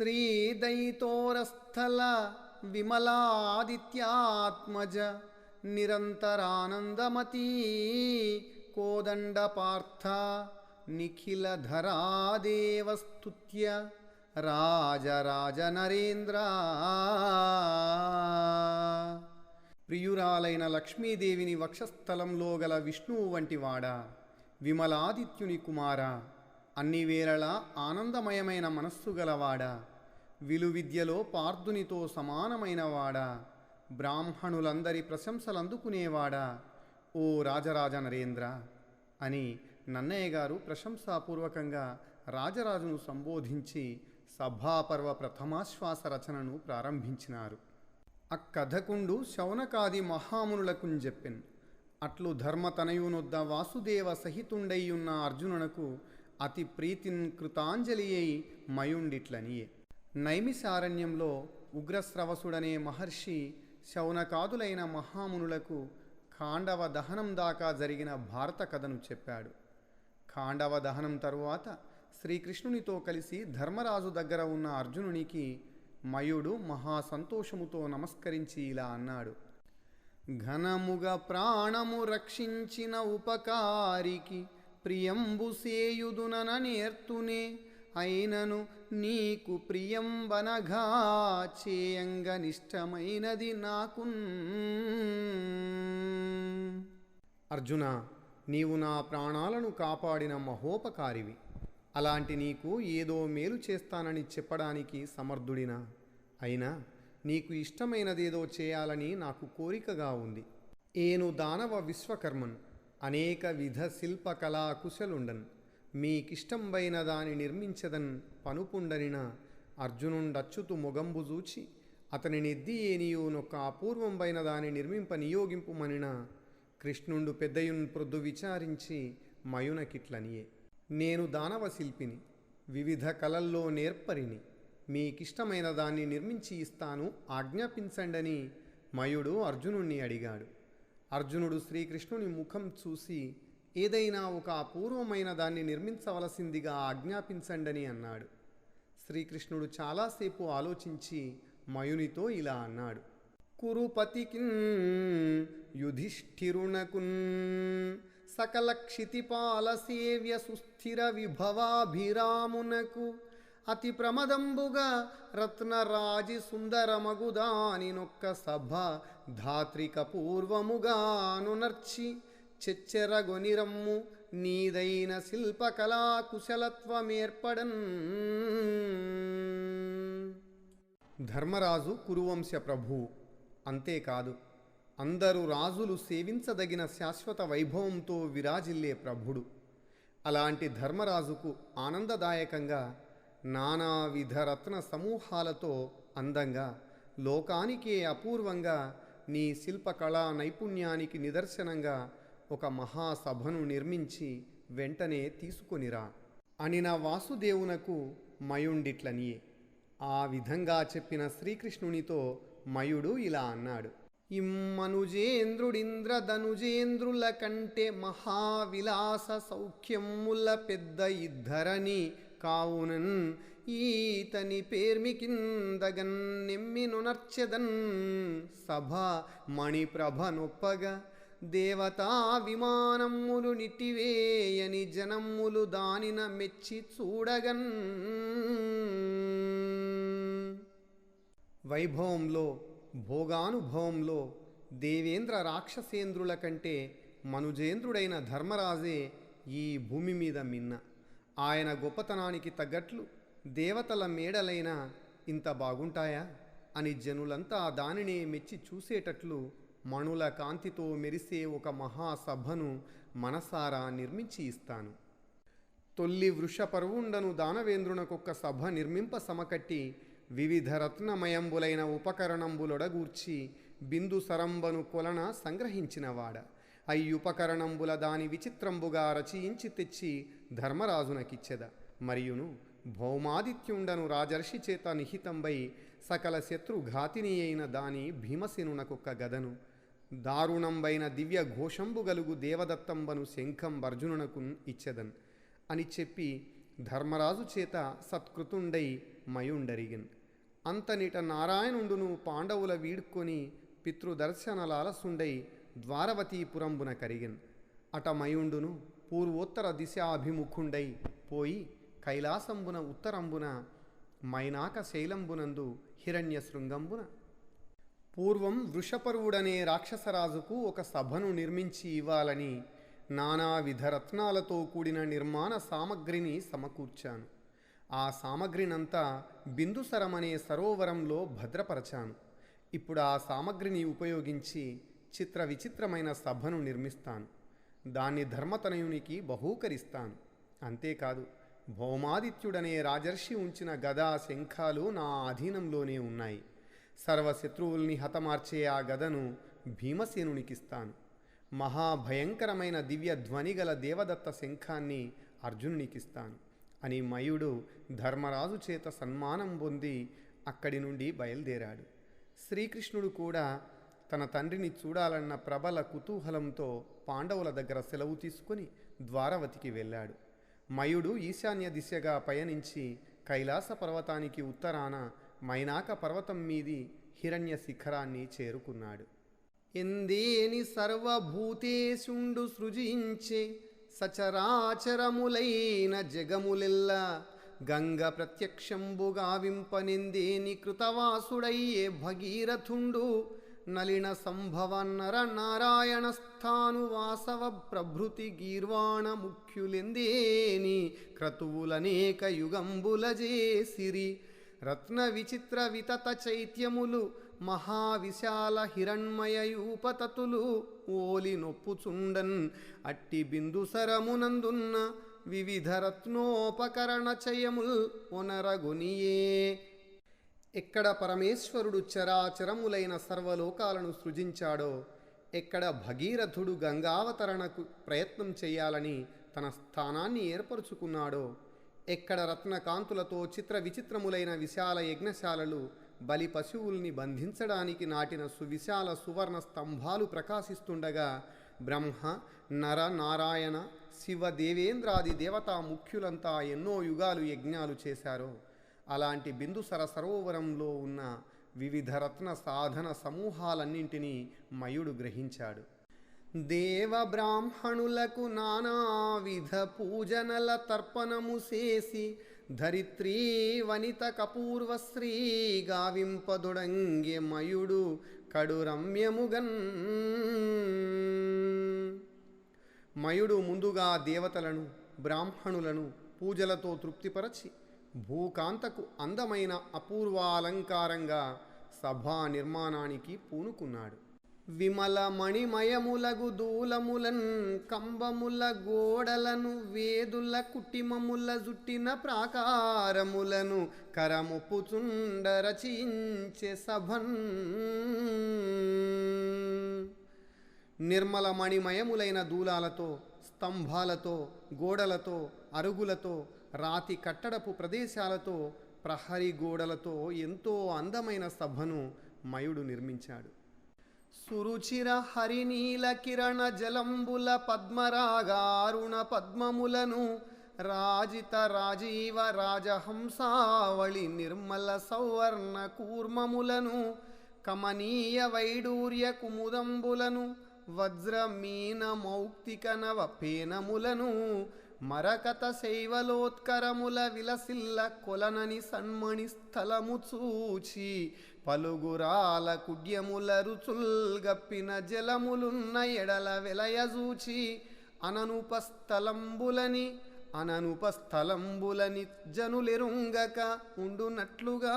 శ్రీదయితోరస్థల విమలాదిత్యాత్మజ నిరంతరానందమతీ కోదండ పార్థ నిఖిల రాజరాజ నరేంద్ర ప్రియురాలైన లక్ష్మీదేవిని వక్షస్థలంలో గల విష్ణువు వంటివాడా విమలాదిత్యుని కుమార? అన్ని వేళలా ఆనందమయమైన మనస్సు గలవాడా. విలువిద్యలో పార్థునితో సమానమైనవాడా. బ్రాహ్మణులందరి ప్రశంసలందుకునేవాడా. ఓ రాజరాజ నరేంద్ర! అని నన్నయ్య గారు ప్రశంసాపూర్వకంగా రాజరాజును సంబోధించి సభాపర్వ ప్రథమాశ్వాస రచనను ప్రారంభించినారు. అక్కథకుండు శౌనకాది మహామునులకున్ చెప్పెన్ అట్లు ధర్మతనయునొద్ద వాసుదేవ సహితుండైయున్న అర్జునునకు అతి ప్రీతిన్ కృతాంజలి అయి మయుండిట్లనియే. నైమిసారణ్యంలో ఉగ్రస్రవసుడనే మహర్షి శౌనకాదులైన మహామునులకు ఖాండవ దహనం దాకా జరిగిన భారత కథను చెప్పాడు. ఖాండవ దహనం తరువాత శ్రీకృష్ణునితో కలిసి ధర్మరాజు దగ్గర ఉన్న అర్జునునికి మయుడు మహా సంతోషముతో నమస్కరించి ఇలా అన్నాడు. ఘనముగా ప్రాణము రక్షించిన ఉపకారికి ప్రియంబు సేయుదునన నేర్తునే అయినను నీకు ప్రియంబనగా చేయంగనిష్టమైనది నాకు అర్జున నీవు నా ప్రాణాలను కాపాడిన మహోపకారివి. అలాంటి నీకు ఏదో మేలు చేస్తానని చెప్పడానికి సమర్థుడినా అయినా నీకు ఇష్టమైనదేదో చేయాలని నాకు కోరికగా ఉంది. ఏను దానవ విశ్వకర్మన్. అనేక విధ శిల్పకళా కుశలుండన్. మీకిష్టంబైన దాని నిర్మించదన్ పనుపుండనిన అర్జునుండచ్చుతు మొగంబు చూచి అతని నెద్ది ఏనియునొక్క అపూర్వంబైన దాని నిర్మింప నియోగింపుమనిన కృష్ణుండు పెద్దయున్ ప్రొద్దు విచారించి మయునకిట్లనియే. నేను దానవ శిల్పిని వివిధ కళల్లో నేర్పరిని మీకిష్టమైన దాన్ని నిర్మించి ఇస్తాను ఆజ్ఞాపించండని మయుడు అర్జునుణ్ణి అడిగాడు. అర్జునుడు శ్రీకృష్ణుని ముఖం చూసి ఏదైనా ఒక అపూర్వమైన దాన్ని నిర్మించవలసిందిగా ఆజ్ఞాపించండని అన్నాడు. శ్రీకృష్ణుడు చాలాసేపు ఆలోచించి మయునితో ఇలా అన్నాడు. కురుపతికిన్ యుధిష్ఠిరుణకున్ సకల క్షితిపాల సేవ్య సుస్థిర విభవాభిరామునకు అతి ప్రమదంబుగా రత్నరాజి సుందరమగుదానినొక్క సభ ధాత్రిక పూర్వముగాను నర్చి చెచ్చెరగొనిరమ్ము నీదైన శిల్పకళా కుశలత్వమేర్పడన్. ధర్మరాజు కురువంశ ప్రభు. అంతేకాదు అందరు రాజులు సేవించదగిన శాశ్వత వైభవంతో విరాజిల్లే ప్రభుడు. అలాంటి ధర్మరాజుకు ఆనందదాయకంగా నానావిధ రత్న సమూహాలతో అందంగా లోకానికే అపూర్వంగా నీ శిల్పకళా నైపుణ్యానికి నిదర్శనంగా ఒక మహాసభను నిర్మించి వెంటనే తీసుకొనిరా. అనిన వాసుదేవునకు మయుండిట్లనియే. ఆ విధంగా చెప్పిన శ్రీకృష్ణునితో మయుడు ఇలా అన్నాడు. ఇమ్మనుజేంద్రుడింద్ర ధనుజేంద్రుల కంటే మహావిలాస సౌఖ్యముల పెద్ద ఇద్దరని కావునన్ ఈతని పేర్మికిందగన్ నెమ్మిను నర్చెదన్ సభ మణిప్రభ నొప్పగా దేవతా విమానమ్ములు నిట్టివేయని జనమ్ములు దానిన మెచ్చి చూడగన్. వైభవంలో భోగానుభవంలో దేవేంద్ర రాక్షసేంద్రుల కంటే మనుజేంద్రుడైన ధర్మరాజే ఈ భూమి మీద మిన్న. ఆయన గొప్పతనానికి తగ్గట్లు దేవతల మేడలైన ఇంత బాగుంటాయా? అని జనులంతా దానినే మెచ్చి చూసేటట్లు మణుల కాంతితో మెరిసే ఒక మహాసభను మనసారా నిర్మించి ఇస్తాను. తొల్లి వృషపర్వుండను దానవేంద్రునకొక్క సభ నిర్మింప సమకట్టి వివిధ రత్నమయంబులైన ఉపకరణంబులొడగూర్చి బిందు సరంబను కొలన సంగ్రహించినవాడ అయ్యుపకరణంబుల దాని విచిత్రంబుగా రచయించి తెచ్చి ధర్మరాజునకిచ్చెద. మరియును భౌమాదిత్యుండను రాజర్షి చేత నిహితంబై సకల శత్రుఘాతిని అయిన దాని భీమసేనునకొక్క గదను. దారుణంబైన దివ్య ఘోషంబు గలుగు దేవదత్తంబను శంఖం అర్జునునకు ఇచ్చెదన్. అని చెప్పి ధర్మరాజు చేత సత్కృతుండై మయుండరిగిన్. అంతనిట నారాయణుండును పాండవుల వీడ్కొని పితృదర్శనలాలసుండై ద్వారవతీపురంబున కరిగిన్. అటమయుండును పూర్వోత్తర దిశాభిముఖుండై పోయి కైలాసంబున ఉత్తరంబున మైనాక శైలంబునందు హిరణ్య శృంగంబున పూర్వం వృషపరువుడనే రాక్షసరాజుకు ఒక సభను నిర్మించి ఇవ్వాలని నానావిధ రత్నాలతో కూడిన నిర్మాణ సామగ్రిని సమకూర్చాను. ఆ సామగ్రినంతా బిందుసరమనే సరోవరంలో భద్రపరచాను. ఇప్పుడు ఆ సామగ్రిని ఉపయోగించి చిత్ర విచిత్రమైన సభను నిర్మిస్తాను. దాన్ని ధర్మతనయునికి బహూకరిస్తాను. అంతేకాదు భౌమాదిత్యుడనే రాజర్షి ఉంచిన గదా శంఖాలు నా అధీనంలోనే ఉన్నాయి. సర్వశత్రువుల్ని హతమార్చే ఆ గదను భీమసేనునికిస్తాను. మహాభయంకరమైన దివ్య ధ్వనిగల దేవదత్త శంఖాన్ని అర్జునునికిస్తాను. అని మయుడు ధర్మరాజు చేత సన్మానం పొంది అక్కడి నుండి బయలుదేరాడు. శ్రీకృష్ణుడు కూడా తన తండ్రిని చూడాలన్న ప్రబల కుతూహలంతో పాండవుల దగ్గర సెలవు తీసుకుని ద్వారవతికి వెళ్ళాడు. మయుడు ఈశాన్య దిశగా పయనించి కైలాస పర్వతానికి ఉత్తరాన మైనాక పర్వతం మీది హిరణ్య శిఖరాన్ని చేరుకున్నాడు. ఎందేని సర్వభూతేశుండు సృజించే సచరాచరములైన జగములెల్ల గంగ ప్రత్యక్షంబుగావింపనిందేని కృతవాసుడయ్యే భగీరథుండు నలిన సంభవన్నర నర నారాయణ స్థాను వాసవ ప్రభృతి గీర్వాణ ముఖ్యులెందేని? క్రతువులనేక యుగంబుల జేసిరి రత్న విచిత్ర వితత చైత్యములు మహావిశాల హిరణ్మయూపతతులు ఓలి నొప్పుచుండన్ అట్టి బిందుసరమునందున్న వివిధ రత్నోపకరణ చయముల్ ఒనరగొనియే ఎక్కడ పరమేశ్వరుడు చరాచరములైన సర్వలోకాలను సృజించాడో ఎక్కడ భగీరథుడు గంగావతరణకు ప్రయత్నం చేయాలని తన స్థానాన్ని ఏర్పరుచుకున్నాడో ఎక్కడ రత్నకాంతులతో చిత్ర విచిత్రములైన విశాల యజ్ఞశాలలు బలి పశువుల్ని బంధించడానికి నాటిన సువిశాల సువర్ణ స్తంభాలు ప్రకాశిస్తుండగా బ్రహ్మ నర నారాయణ శివ దేవేంద్రాది దేవతా ముఖ్యులంతా ఎన్నో యుగాలు యజ్ఞాలు చేశారో. అలాంటి బిందుసర సరోవరంలో ఉన్న వివిధ రత్న సాధన సమూహాలన్నింటినీ మయుడు గ్రహించాడు. దేవ బ్రాహ్మణులకు నానావిధ పూజనల తర్పణము చేసి ధరిత్రీ వనిత కపూర్వశ్రీ గావింపదొడంగే మయుడు కడు రమ్యముగన్ మయుడు ముందుగా దేవతలను బ్రాహ్మణులను పూజలతో తృప్తిపరచి భూకాంతకు అందమైన అపూర్వాలంకారంగా సభా నిర్మాణానికి పూనుకున్నాడు. విమల మణిమయములగు దూలములన్ కంబముల గోడలను వేదుల కుటిమముల జుట్టిన ప్రాకారములను కరముపుచుండ రచించే సభన్. నిర్మల మణిమయములైన దూలాలతో స్తంభాలతో గోడలతో అరుగులతో రాతి కట్టడపు ప్రదేశాలతో ప్రహరీ గోడలతో ఎంతో అందమైన సభను మయుడు నిర్మించాడు. సురుచిర హరినీల కిరణ జలంబుల పద్మరాగారుణ పద్మములను రాజిత రాజీవ రాజహంసావళి నిర్మల సౌవర్ణ కూర్మములను కమనీయ వైడూర్య కుముదంబులను వజ్రమీన మౌక్తిక నవ పేనములను మరకత శైవలోత్కరముల విలసిల్ల కొలనని సన్మణి స్థలము చూచి పలుగురాల కుడ్యముల రుచుల్గప్పిన జలములున్న ఎడల వెలయజూచి అననుపస్థలంబులని అననుపస్థలంబులని జనులెరుంగక ఉండునట్లుగా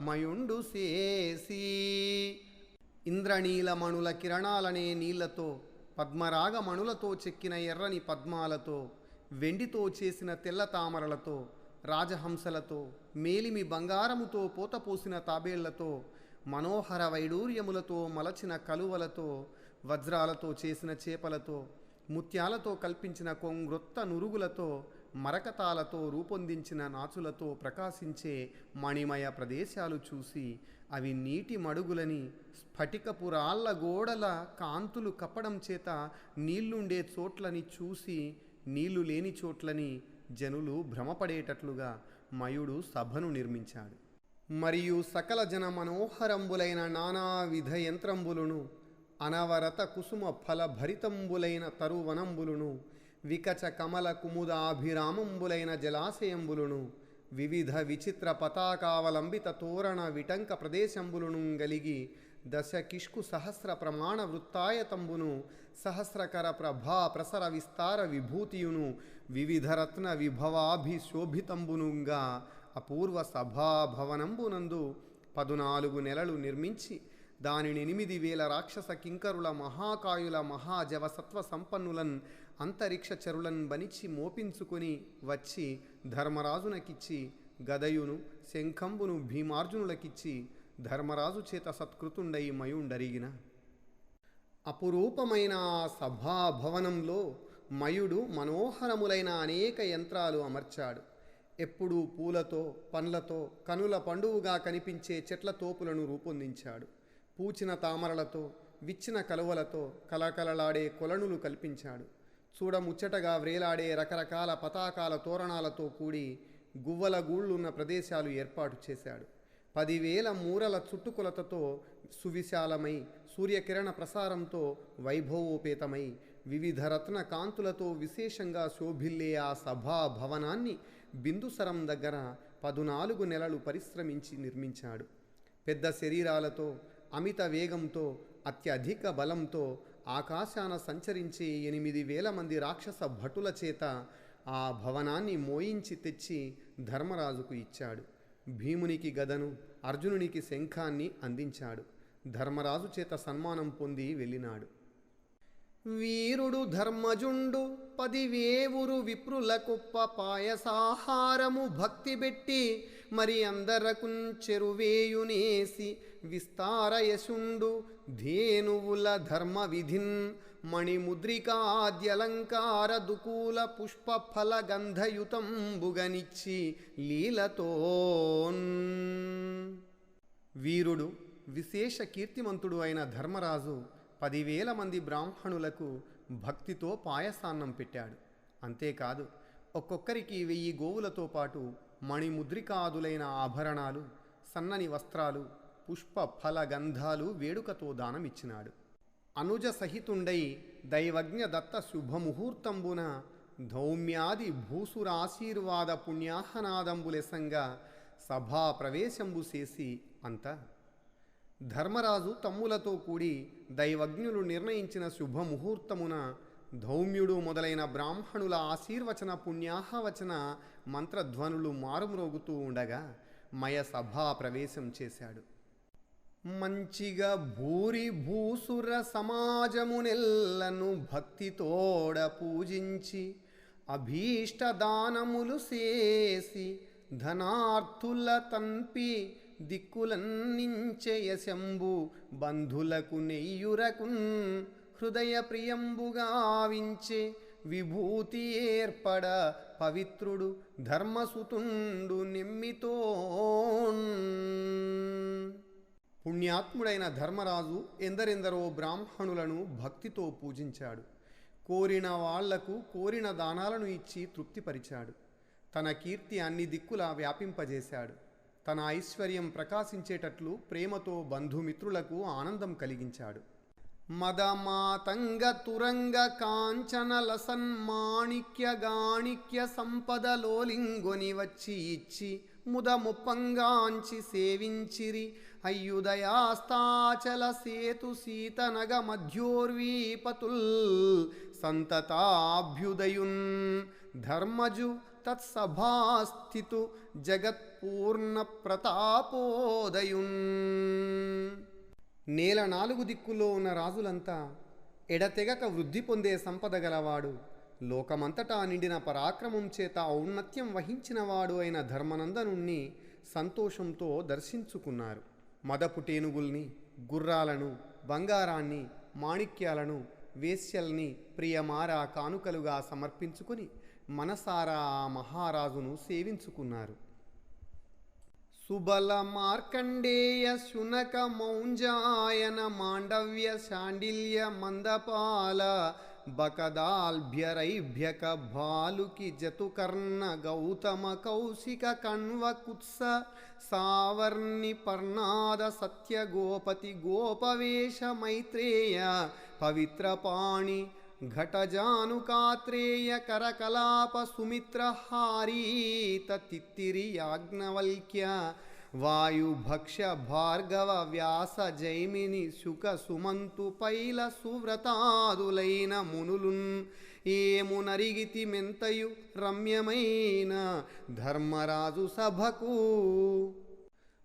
మయుండు సేసి ఇంద్రనీలమణుల కిరణాలనే నీళ్ళతో పద్మరాగమణులతో చెక్కిన ఎర్రని పద్మాలతో వెండితో చేసిన తెల్ల తామరలతో రాజహంసలతో మేలిమి బంగారముతో పోతపోసిన తాబేళ్ళతో మనోహర వైడూర్యములతో మలచిన కలువలతో వజ్రాలతో చేసిన చేపలతో ముత్యాలతో కల్పించిన కొంగ్రొత్త నురుగులతో మరకతాలతో రూపొందించిన నాచులతో ప్రకాశించే మణిమయ ప్రదేశాలు చూసి అవి నీటి మడుగులని స్ఫటికపు రాళ్ళ గోడల కాంతులు కప్పడం చేత నీళ్ళుండే చోట్లని చూసి నీళ్ళు లేని చోట్లని జనులు భ్రమపడేటట్లుగా మయుడు సభను నిర్మించాడు. మరియు సకల జన మనోహరంబులైన నానావిధ యంత్రంబులను అనవరత కుసుమ ఫల భరితంబులైన తరువనంబులను వికచ కమల కుముదాభిరామంబులైన జలాశయంబులను వివిధ విచిత్ర పతాకావలంబిత తోరణ విటంక ప్రదేశంబులను గలిగి దశ కిష్కు సహస్ర ప్రమాణ వృత్తాయ తంబును సహస్రకర ప్రభా ప్రసర విస్తార విభూతియును వివిధ రత్న విభవాభిశోభితంబునుగా అపూర్వ సభాభవనంబునందు పదునాలుగు నెలలు నిర్మించి దానిని ఎనిమిది వేల రాక్షస కింకరుల మహాకాయుల మహాజవసత్వ సంపన్నులన్ అంతరిక్ష చరులన్ బనిచి మోపించుకొని వచ్చి ధర్మరాజునకిచ్చి గదయును శంఖంబును భీమార్జునులకిచ్చి ధర్మరాజు చేత సత్కృతుండై మయుండరిగిన. అపురూపమైన సభాభవనంలో మయుడు మనోహరములైన అనేక యంత్రాలు అమర్చాడు. ఎప్పుడూ పూలతో పండ్లతో కనుల పండువుగా కనిపించే చెట్ల తోపులను రూపొందించాడు. పూచిన తామరలతో విచ్చిన కలువలతో కలకలలాడే కొలనులు కల్పించాడు. చూడముచ్చటగా వ్రేలాడే రకరకాల పతాకాల తోరణాలతో కూడి గువ్వల గూళ్ళున్న ప్రదేశాలు ఏర్పాటు చేశాడు. పదివేల మూరల చుట్టుకొలతతో సువిశాలమై సూర్యకిరణ ప్రసారంతో వైభవోపేతమై వివిధ రత్న కాంతులతో విశేషంగా శోభిల్లే ఆ సభా భవనాన్ని బిందుసరం దగ్గర పదునాలుగు నెలలు పరిశ్రమించి నిర్మించాడు. పెద్ద శరీరాలతో అమిత వేగంతో అత్యధిక బలంతో ఆకాశాన సంచరించే ఎనిమిది వేల మంది రాక్షస భటుల చేత ఆ భవనాన్ని మోయించి తెచ్చి ధర్మరాజుకు ఇచ్చాడు. భీమునికి గదను అర్జునునికి శంఖాన్ని అందించాడు. ధర్మరాజు చేత సన్మానం పొంది వెళ్ళినాడు. వీరుడు ధర్మజుండు పదివేవురు విప్రుల కుప్ప పాయసాహారము భక్తి పెట్టి మరి అందరకున్ చెరువేయునేసి విస్తారయశుండు ధేనువుల ధర్మ విధిన్ మణిముద్రికాద్యలంకారదుకూల పుష్పఫలగంధయుతంబుగనిచ్చి లీలతోన్. లీలతో వీరుడు విశేష కీర్తిమంతుడు అయిన ధర్మరాజు పదివేల మంది బ్రాహ్మణులకు భక్తితో పాయసాన్నం పెట్టాడు. అంతేకాదు ఒక్కొక్కరికి వెయ్యి గోవులతో పాటు మణిముద్రికాదులైన ఆభరణాలు సన్నని వస్త్రాలు పుష్ప ఫల గంధాలు వేడుకతో దానమిచ్చినాడు. అనుజ సహితుండై దైవజ్ఞ దత్త శుభముహూర్తంబున ధౌమ్యాది భూసురాశీర్వాద పుణ్యాహనాదంబులెసంగా సభా ప్రవేశంబు చేసి అంత. ధర్మరాజు తమ్ములతో కూడి దైవజ్ఞులు నిర్ణయించిన శుభముహూర్తమున ధౌమ్యుడు మొదలైన బ్రాహ్మణుల ఆశీర్వచన పుణ్యాహవచన మంత్రధ్వనులు మారుమ్రోగుతూ ఉండగా మయ సభా ప్రవేశం చేశాడు. మంచిగా భూరి భూసుర సమాజమునెల్లను భక్తితోడ పూజించి అభీష్ట దానములు చేసి ధనార్థుల తంపి దిక్కులన్నించయశంబు బంధులకు నెయ్యురకున్ హృదయ ప్రియంబుగావించే విభూతి ఏర్పడ పవిత్రుడు ధర్మసుతుండు నిమ్మితో పుణ్యాత్ముడైన ధర్మరాజు ఎందరెందరో బ్రాహ్మణులను భక్తితో పూజించాడు. కోరిన వాళ్ళకు కోరిన దానాలను ఇచ్చి తృప్తిపరిచాడు. తన కీర్తి అన్ని దిక్కులా వ్యాపింపజేశాడు. తన ఐశ్వర్యం ప్రకాశించేటట్లు ప్రేమతో బంధుమిత్రులకు ఆనందం కలిగించాడు. మదమాతంగ తురంగ కాంచన లసన్ మాణిక్య గాణిక్య సంపదలోలింగొని వచ్చి ఇచ్చి ముదముప్పంగాంచి సేవించిరి. అయ్యుదయాస్తాచల సేతు సీతనగ మధ్యోర్వీపతుల్ సంతతాభ్యుదయున్ ధర్మజు తత్సభాస్థితు జగత్పూర్ణ ప్రతాపోదయున్ నేల నాలుగు దిక్కుల్లో ఉన్న రాజులంతా ఎడతెగక వృద్ధి పొందే సంపద గలవాడు. లోకమంతటా నిండిన పరాక్రమం చేత ఔన్నత్యం వహించినవాడు అయిన ధర్మనందనుణ్ణి సంతోషంతో దర్శించుకున్నారు. మదపుటేనుగుల్ని గుర్రాలను బంగారాన్ని మాణిక్యాలను వేశ్యల్ని ప్రియమారా కానుకలుగా సమర్పించుకుని మనసారా ఆ మహారాజును సేవించుకున్నారు. సుబల మార్కండేయ శునక మౌంజాయన మాండవ్య శాండిల్య మందపాల బకదాల్భ్యరైభ్యక భాలుకి జతుకర్ణ గౌతమ కౌశిక కణ్వ కుత్స సావర్ణి పర్ణాద సత్య గోపతి గోపవేష మైత్రేయ పవిత్రపాణి ఘటజానుకాత్రేయ కరకలాప సుమిత్రహారీత తిత్తిరి యాజ్ఞవల్క్య వాయుభక్ష్య భార్గవ వ్యాస జైమిని శుక సుమంతు పైల సువ్రతాదులైన మునులున్ ఏమునరిగితి మెంతయు రమ్యమైన ధర్మరాజు సభకు?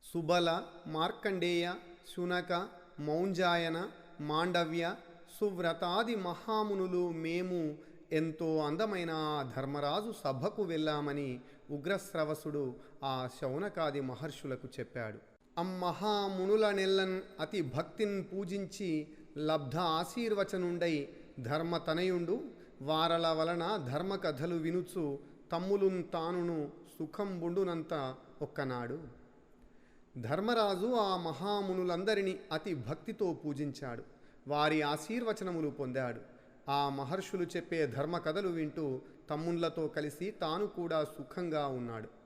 సుబల మార్కండేయ శునక మౌంజాయన మాండవ్య సువ్రతాది మహామునులు మేము ఎంతో అందమైన ధర్మరాజు సభకు వెళ్ళామని ఉగ్రశ్రవసుడు ఆ శౌనకాది మహర్షులకు చెప్పాడు. అమ్మహామునుల నెల్లన్ అతి భక్తిన్ పూజించి లబ్ధ ఆశీర్వచనుండై ధర్మతనయుండు వారల వలన ధర్మకథలు వినుచు తమ్ములున్ తానును సుఖంబుండునంత ఒక్కనాడు. ధర్మరాజు ఆ మహామునులందరినీ అతి భక్తితో పూజించాడు. వారి ఆశీర్వచనములు పొందాడు. ఆ మహర్షులు చెప్పే ధర్మ కథలు వింటూ తమ్ముళ్ళతో కలిసి తాను కూడా సుఖంగా ఉన్నాడు.